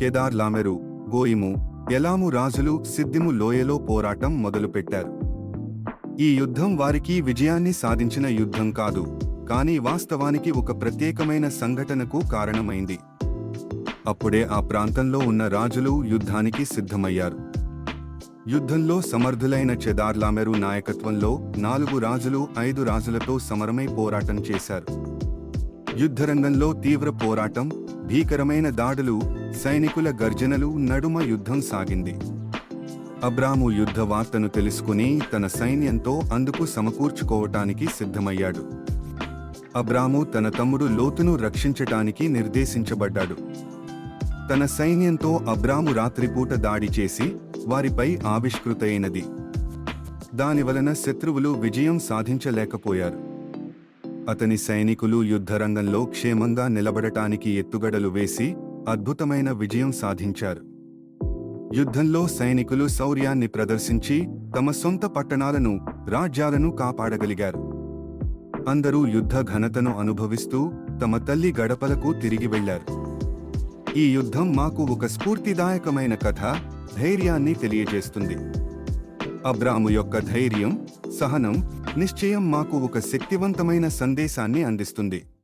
కేదార్ లామెరు గోయిము ఎలాము రాజులు సిద్దిము లోయలో పోరాటం మొదలుపెట్టారు. ఈ యుద్ధం వారికి విజయాన్ని సాధించిన యుద్ధం కాదు కానీ వాస్తవానికి ఒక ప్రత్యేకమైన సంఘటనకు కారణమైంది. అప్పుడే ఆ ప్రాంతంలో ఉన్న రాజులు యుద్ధానికి సిద్ధమయ్యారు. యుద్ధంలో సమర్థులైన చెదార్లామెరు నాయకత్వంలో నాలుగు రాజులు ఐదు రాజులతో సమరమై పోరాటం చేశారు. యుద్ధరంగంలో తీవ్ర పోరాటం భీకరమైన దాడులు సైనికుల గర్జనలు నడుమ యుద్ధం సాగింది. అబ్రాము యుద్ధ వార్తను తెలుసుకుని తన సైన్యంతో అందుకు సమకూర్చుకోవటానికి సిద్ధమయ్యాడు. అబ్రాము తన తమ్ముడు లోతును రక్షించటానికి నిర్దేశించబడ్డాడు. తన సైన్యంతో అబ్రాము రాత్రిపూట దాడి చేసి వారిపై ఆవిష్కృతైనది. దానివలన శత్రువులు విజయం సాధించలేకపోయారు. అతని సైనికులు యుద్ధరంగంలో క్షేమంగా నిలబడటానికి ఎత్తుగడలు వేసి అద్భుతమైన విజయం సాధించారు. యుద్ధంలో సైనికులు శౌర్యాన్ని ప్రదర్శించి తమ సొంత పట్టణాలను రాజ్యాలను కాపాడగలిగారు. అందరూ యుద్ధ ఘనతను అనుభవిస్తూ తమ తల్లి గడపలకు తిరిగి వెళ్ళారు ఈ యుద్ధం మాకు ఒక స్ఫూర్తిదాయకమైన కథ ధైర్యాన్ని తెలియజేస్తుంది. అబ్రాము యొక్క ధైర్యం సహనం నిశ్చయం మాకు ఒక శక్తివంతమైన సందేశాన్ని అందిస్తుంది.